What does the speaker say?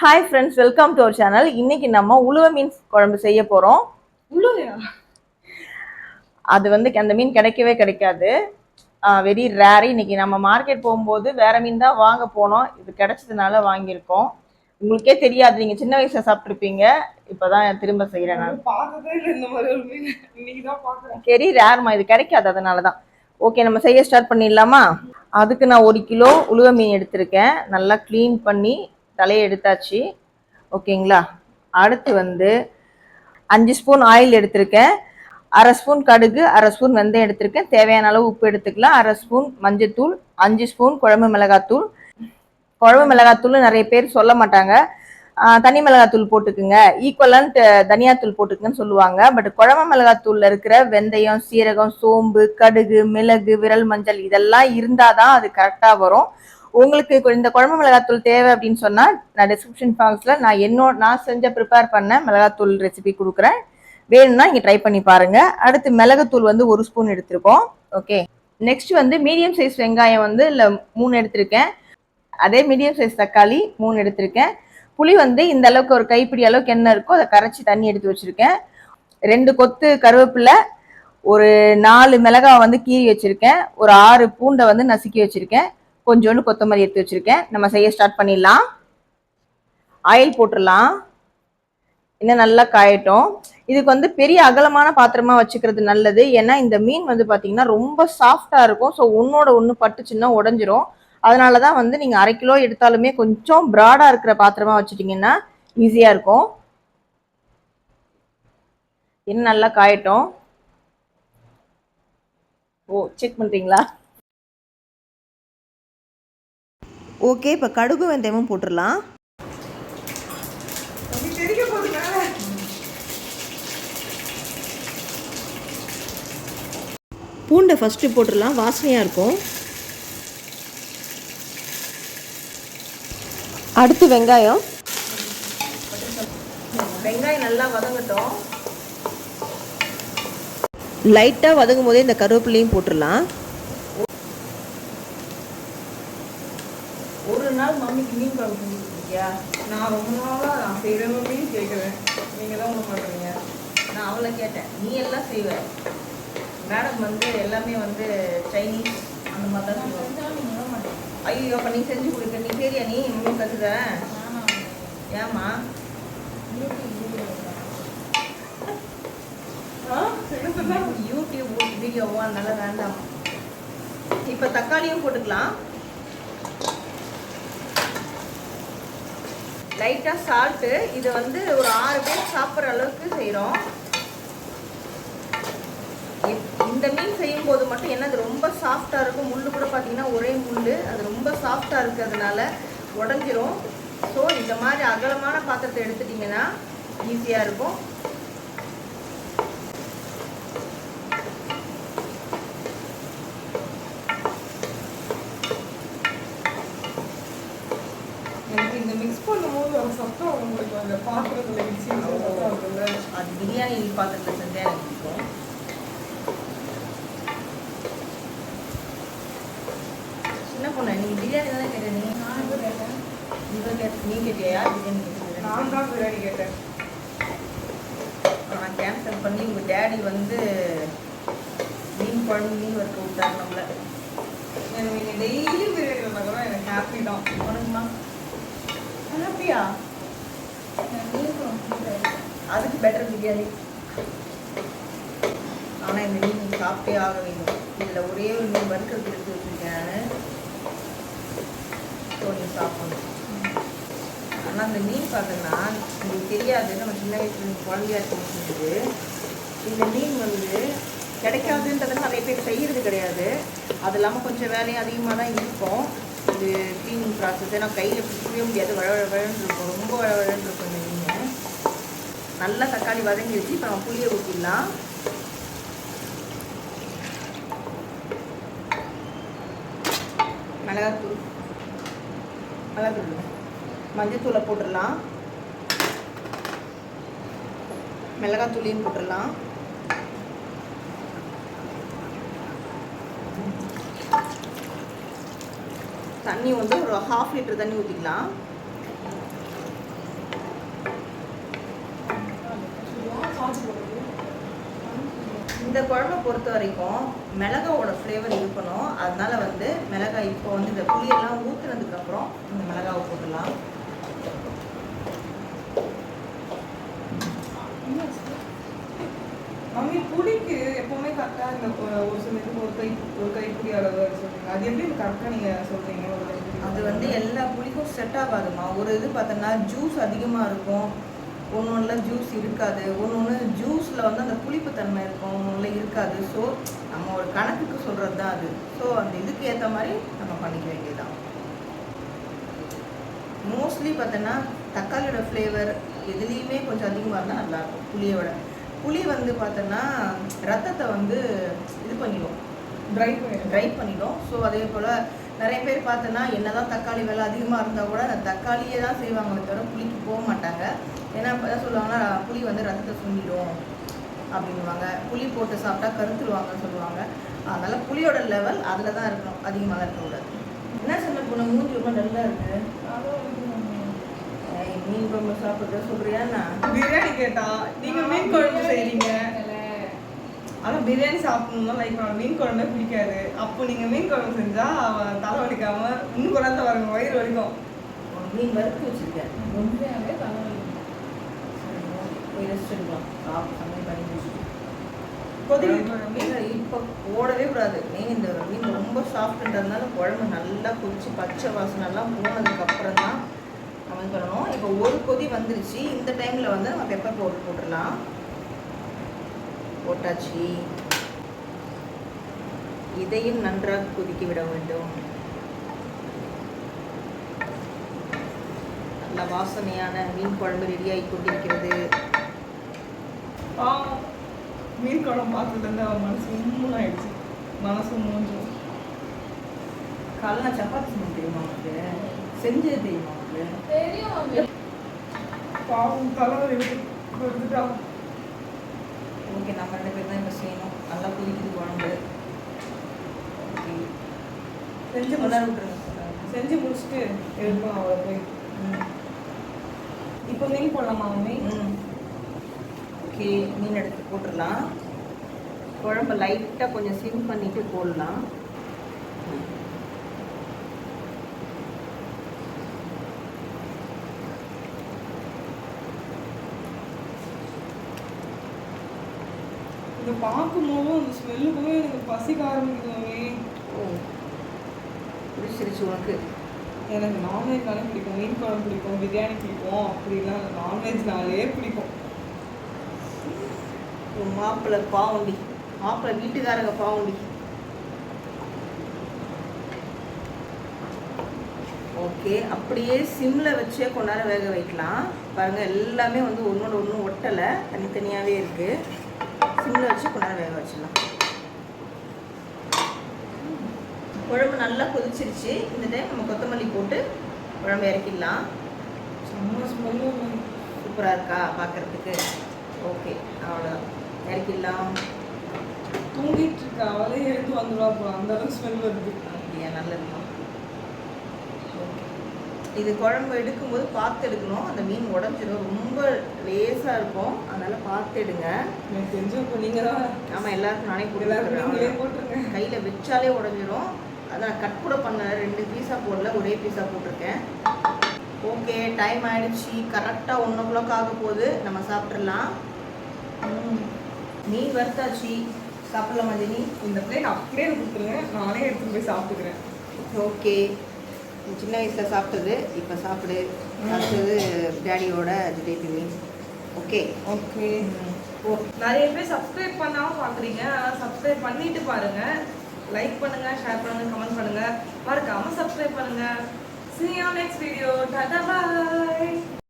Hi friends welcome to our channel இன்னைக்கு நம்ம உளுவ மீன் குழம்பு செய்ய போறோம். உள்ளூரையா அது வந்து அந்த மீன் கிடைக்கவே கிடைக்காது. வெரி ரேர் இன்னைக்கு நம்ம மார்க்கெட் போகும்போது வேற மீன் தான் வாங்க போனோம். இது கிடைச்சதுனால வாங்கியிருக்கோம். உங்களுக்கே தெரியாது. நீங்க சின்ன வயசுல சாப்பிட்ருப்பீங்க இப்பதான் திரும்ப செய்யறேன் நான். தான் வெரி ரேர்மா இது கிடைக்காது. அதனால தான் ஓகே நம்ம செய்ய ஸ்டார்ட் பண்ணிடலாமா? அதுக்கு நான் ஒரு கிலோ உளுவ மீன் எடுத்திருக்கேன். நல்லா க்ளீன் பண்ணி தலையை எடுத்தாச்சு ஓகேங்களா? அடுத்து வந்து அஞ்சு ஸ்பூன் ஆயில் எடுத்திருக்கேன். அரை ஸ்பூன் கடுகு அரை ஸ்பூன் வெந்தயம் எடுத்திருக்கேன். தேவையான அளவு உப்பு எடுத்துக்கலாம். அரை ஸ்பூன் மஞ்சத்தூள் அஞ்சு ஸ்பூன் குழம்பு மிளகாத்தூள். குழம்பு மிளகாத்தூள் நிறைய பேர் சொல்ல மாட்டாங்க. தனி மிளகாத்தூள் போட்டுக்குங்க. ஈக்குவலன்ட் தனியாத்தூள் போட்டுக்குங்கன்னு சொல்லுவாங்க. பட் குழம்பு மிளகாத்தூளில் இருக்கிற வெந்தயம் சீரகம் சோம்பு கடுகு மிளகு விரல் மஞ்சள் இதெல்லாம் இருந்தால் தான் அது கரெக்டாக வரும். உங்களுக்கு இந்த குழம்பு மிளகாத்தூள் தேவை அப்படின்னு சொன்னால் நான் டிஸ்கிரிப்ஷன் பாக்ஸில் நான் என்னோட நான் செஞ்ச ப்ரிப்பேர் பண்ண மிளகாத்தூள் ரெசிபி கொடுக்குறேன். வேணும்னா இங்கே ட்ரை பண்ணி பாருங்கள் அடுத்து மிளகுத்தூள் வந்து ஒரு ஸ்பூன் எடுத்திருக்கோம். ஓகே நெக்ஸ்ட் வந்து மீடியம் சைஸ் வெங்காயம் வந்து இல்லை மூணு எடுத்திருக்கேன். அதே மீடியம் சைஸ் தக்காளி மூணு எடுத்திருக்கேன். புளி வந்து இந்த அளவுக்கு ஒரு கைப்பிடி அளவுக்கு என்ன இருக்கோ அதை கரைச்சி தண்ணி எடுத்து வச்சுருக்கேன். ரெண்டு கொத்து கருவேப்பிலை ஒரு நாலு மிளகாய் வந்து கீறி வச்சுருக்கேன். ஒரு ஆறு பூண்டை வந்து நசுக்கி வச்சுருக்கேன். கொஞ்சோண்டு கொத்தமல்லி எடுத்து வச்சுருக்கேன். நம்ம செய்ய ஸ்டார்ட் பண்ணிடலாம். ஆயில் போட்டுடலாம். இன்னும் நல்லா காயட்டும். இதுக்கு வந்து பெரிய அகலமான பாத்திரமா வச்சுக்கிறது நல்லது. ஏன்னா இந்த மீன் வந்து பார்த்தீங்கன்னா ரொம்ப சாஃப்டாக இருக்கும். ஸோ ஒன்றோட ஒன்று பட்டுச்சுன்னா உடஞ்சிரும். அதனால தான் வந்து நீங்கள் அரை கிலோ எடுத்தாலுமே கொஞ்சம் ப்ராடாக இருக்கிற பாத்திரமா வச்சுட்டிங்கன்னா ஈஸியாக இருக்கும். இன்னும் நல்லா காயட்டும். ஓ செக் பண்ணுறீங்களா ஓகே இப்போ கடுகு வெந்தயமும் போட்டுடலாம். பூண்டை ஃபஸ்ட்டு போட்டுடலாம் வாசனையாக இருக்கும். அடுத்து வெங்காயம். வெங்காயம் நல்லா வதங்கட்டும். லைட்டாக வதங்கும் போதே இந்த கருவேப்பிலையும் போட்டுடலாம் ஒரு நாள் மம்மிக்கு மீன் குழம்பு செஞ்சு கொடுத்துருக்கியா நான் ரொம்ப நாளா நான் செய்யறவங்க கேட்குறேன் நீங்க தான் ஒன்றும் பண்ணுறீங்க நான் அவளை கேட்டேன் நீ எல்லாம் செய்வ. மேடம் வந்து எல்லாமே வந்து சைனீஸ் அந்த மாதிரி தான் செய்வாங்க ஐயோ அப்போ நீ செஞ்சு கொடுக்க நீ சரியா நீ இன்னும் என்ன சொன்னா? யூடியூப் வீடியோவோ அதனால வேண்டாம். இப்போ தக்காளியும் போட்டுக்கலாம். லைட்டாக சால்ட்டு. இதை வந்து ஒரு ஆறு பேர் சாப்பிட்ற அளவுக்கு செய்கிறோம் இந்த மீன் செய்யும் போது மட்டும் என்ன அது ரொம்ப சாஃப்டாக இருக்கும். முள்ளு கூட பார்த்தீங்கன்னா ஒரே முள் அது ரொம்ப சாஃப்டாக இருக்கிறதுனால உடஞ்சிரும். ஸோ இந்த மாதிரி அகலமான பாத்திரத்தை எடுத்துட்டிங்கன்னா ஈஸியாக இருக்கும் எனக்கு இந்த மிக்ஸ் சத்தம் உங்களுக்கு அந்த பாத்திரத்தில் சத்தம் இருக்குல்ல அது பிரியாணி பாத்திரத்தில் செஞ்சால் எனக்கு பிடிக்கும். சின்ன பொண்ணு நீ பிரியாணி தானே கேட்ட நீ? இவன் கேட்ட நீ கேட்டியா? பிரியாணி கேட்டது நான் தான் பிரியாணி கேட்டேன். நான் கேன்சல் பண்ணி உங்கள் டேடி வந்து மீன் குழம்பு மீன் வறுக்க விட்டாரு நம்மள. எனக்கு நீங்கள் டெய்லி பிரியாணி வந்தால் கூட எனக்கு ஹாப்பி தான். உனக்குமா? ஹாப்பியா அதுக்கு பெட்டர் பிரியாணி. ஆனால் இந்த மீன் நீங்கள் சாப்பிட்டே ஆக வேண்டும். இதில் ஒரே ஒரு மீன் வறுக்கிறது எடுத்து வச்சுருக்கேன். ஸோ நீங்கள் சாப்பிடணும். ஆனால் அந்த மீன் பார்த்தோன்னா உங்களுக்கு தெரியாது. நம்ம சின்ன வயசுல குழந்தையாக குழந்தையா இந்த மீன் வந்து கிடைக்காதுன்றதை நிறைய பேர் செய்கிறது கிடையாது. அது இல்லாமல் கொஞ்சம் வேலையும் அதிகமாக தான் இருக்கும். இது க்ளீனிங் ப்ராசஸ் ஏன்னா கையில் பிடிக்கவே முடியாது. வழ வழ வழன்னு இருக்கும். ரொம்ப வழ வழன்னு இருக்கும் இந்த நல்லா தக்காளி வதங்கிடுச்சு இப்போ நம்ம புளியை ஊற்றிடலாம் மிளகாத்தூள். மிளகாத்தூள். மஞ்சத்தூளை போட்டுடலாம். மிளகாத்தூளையும் போட்டுடலாம். தண்ணி வந்து ஒரு ஹாஃப் லிட்டர் தண்ணி ஊற்றிக்கலாம் இந்த குழம்பை பொறுத்த வரைக்கும் மிளகாவோட ஃப்ளேவர் இருக்கணும். அதனால வந்து மிளகாய் இப்போ வந்து இந்த புளியெல்லாம் ஊற்றுனதுக்கு அப்புறம் இந்த மிளகாவை போட்டுடலாம். மம்மி புளிக்கு எப்பவுமே கரெக்டா இந்த ஒரு சில இதுக்கு ஒரு கை ஒரு கைப்பிடி அளவு சொல்றீங்க. அது எப்படி கரெக்டா நீங்க சொல்றீங்க? ஒரு கைப்பிடி அது வந்து எல்லா புளிக்கும் செட் ஆகாதுமா ஒரு இது பார்த்தோன்னா ஜூஸ் அதிகமாக இருக்கும். ஒன்று ஒன்றில் ஜூஸ் இருக்காது. ஒன்று ஒன்று ஜூஸில் வந்து அந்த புளிப்பு தன்மை இருக்கும். ஒன்று ஒன்றில் இருக்காது. ஸோ நம்ம ஒரு கணக்குக்கு சொல்கிறது தான் அது. ஸோ அந்த இதுக்கு ஏற்ற மாதிரி நம்ம பண்ணிக்க வேண்டியதுதான். மோஸ்ட்லி பார்த்தோன்னா தக்காளியோட ஃப்ளேவர் எதுலேயுமே கொஞ்சம் அதிகமாக இருந்தால் நல்லாயிருக்கும் புளியோட. புளி வந்து பார்த்தோன்னா ரத்தத்தை வந்து இது பண்ணிடும். ட்ரை பண்ணிடுங்க ட்ரை பண்ணிடும். ஸோ அதே போல் நிறைய பேர் பார்த்தோன்னா என்னதான் தக்காளி விலை அதிகமாக இருந்தால் கூட அந்த தக்காளியே தான் செய்வாங்களே தவிர புளிக்கு போக மாட்டாங்க. ஏன்னா இப்போ என்ன சொல்லுவாங்கன்னா புளி வந்து ரத்தத்தை சுண்டிடும் அப்படின்வாங்க புளி போட்டு சாப்பிட்டா கருத்துருவாங்கன்னு சொல்லுவாங்க. அதனால் புளியோட லெவல் அதில் தான் இருக்கணும். அதிகமாக தான் இருக்கக்கூடாது. என்ன சொன்ன பொண்ணு மூஞ்சி ரொம்ப நல்லா இருக்கு. மீன் குழம்பு சாப்பிட்ற சொல்கிறியா நான் பிரியாணி கேட்டா நீங்கள் மீன் குழம்பு செய்கிறீங்க ஆனா பிரியாணி சாப்பிடணும்னா லைக் பண்ண மீன் குழம்பே பிடிக்காது. அப்போ நீங்க மீன் குழம்பு செஞ்சா அவன் தலை வலிக்காம இன்னும் குழந்தை வருங்க வயிறு வலிக்கும். மீன் வறுத்து வச்சிருக்கேன். உண்மையாவே தலைவலி சரி, okay. போய் ரெஸ்ட் எடுக்கலாம். சாப்பிட்டு சமையல் பண்ணி முடிச்சுட்டு. இப்போ போடவே கூடாது. மீன் இந்த மீன் ரொம்ப சாஃப்ட்ன்றதுனால குழம்பு நல்லா கொதிச்சு பச்சை வாசனை எல்லாம் போனதுக்கு அப்புறம் தான் நம்ம பண்ணணும் இப்போ ஒரு கொதி வந்துருச்சு. இந்த டைமில் வந்து நம்ம பெப்பர் பவுடர் போட்டுடலாம். போட்டாச்சு. இதையும் நன்றாக கொதிக்க விட வேண்டும். நல்ல வாசனையான மீன் குழம்பு ரெடியாகி கொண்டிருக்கிறது. பாவம். மீன் குழம்பு பார்த்ததுலேருந்து அவன் மனசு உம்முன்னு ஆயிடுச்சு மனசு மூஞ்சும். காலைல சப்பாத்தி செஞ்சு தெரியுமா உனக்கு? செஞ்சது தெரியுமா மம்மி. பாவம் தலைவலி விட்டு கொடுத்துட்டா ஓகே நம்ம ரெண்டு பேர் தான் இப்போ செய்யணும். நல்லா கொதிக்குது குழம்பு. ஓகே. செஞ்சு விட்டுருங்க செஞ்சு முடிச்சுட்டு எடுப்போம் அவளை போய். ம். இப்போ மீன் போடலாமா மம்மி? ம். ஓகே மீன் எடுத்து போட்டுடலாம். குழம்பு லைட்டாக கொஞ்சம் சிம் பண்ணிட்டு போடலாம். இதை பார்க்கும்போது அந்த ஸ்மெல்லுக்குமே எனக்கு பசிக்க ஆரம்பிக்குது மம்மி ஓ பிடிச்சிருச்சு உனக்கு. எனக்கு நான்வெஜ்னாலே பிடிக்கும். மீன் குழம்பு பிடிக்கும் பிரியாணி பிடிக்கும். அப்படிலாம் நான்வெஜ்னாலே பிடிக்கும். மாப்பிள்ளை பாவண்டி. மாப்பிள்ளை வீட்டுக்காரங்க பாவண்டி. ஓகே அப்படியே சிம்மில் வச்சே கொஞ்ச நேரம் வேக வைக்கலாம். பாருங்கள் எல்லாமே வந்து ஒன்றோட ஒன்று ஒட்டலை. தனித்தனியாகவே இருக்குது சிம்மில் வச்சு கொஞ்ச நேரம் வேக வச்சிடலாம். குழம்பு நல்லா கொதிச்சிருச்சு. இந்த டைம் நம்ம கொத்தமல்லி போட்டு குழம்பு இறக்கிடலாம். சூப்பராக இருக்கா பார்க்குறதுக்கு ஓகே அவ்வளோதான் இறக்கிடலாம். தூங்கிட்டு இருக்க? அவளே எழுந்து வந்துடுவா அந்த அளவுக்கு ஸ்மெல் வருது. அப்படியா நல்லதுமா இது குழம்பு எடுக்கும்போது பார்த்து எடுக்கணும். அந்த மீன் உடஞ்சிரும். ரொம்ப லேசாக இருக்கும். அதனால் பார்த்து எடுங்க. எனக்கு தெரிஞ்சு இப்போ நீங்கள் தான் ஆமாம் எல்லாருக்கும் நானே கொடுத்துருக்கேன் போட்டுருங்க. கையில் வச்சாலே உடஞ்சிரும். அதான் கட் கூட பண்ணல. ரெண்டு பீஸா போடல. ஒரே பீஸா போட்டிருக்கேன். ஓகே டைம் ஆயிடுச்சு. கரெக்டாக ஒன் ஓ கிளாக் ஆக போகுது. நம்ம சாப்பிட்றலாம். மீன் வறுத்தாச்சு. சாப்பிடலாமா ஜெனி இந்த பிளேட் அப்படியே கொடுத்துருங்க. நானே எடுத்துட்டு போய் சாப்பிட்டுக்கிறேன். ஓகே சின்ன வயசில் சாப்பிட்டது இப்போ சாப்பிடு. அடுத்தது டேடியோட ஜிலேபி ஓகே ஓகே ஓ நிறைய பேர் சப்ஸ்கிரைப் பண்ணாமல் பார்க்குறீங்க ஆனால் சப்ஸ்கிரைப் பண்ணிட்டு பாருங்க. லைக் பண்ணுங்க ஷேர் பண்ணுங்க கமெண்ட் பண்ணுங்க. மறக்காமல் சப்ஸ்கிரைப் பண்ணுங்க. See you video next video. டாடா பாய்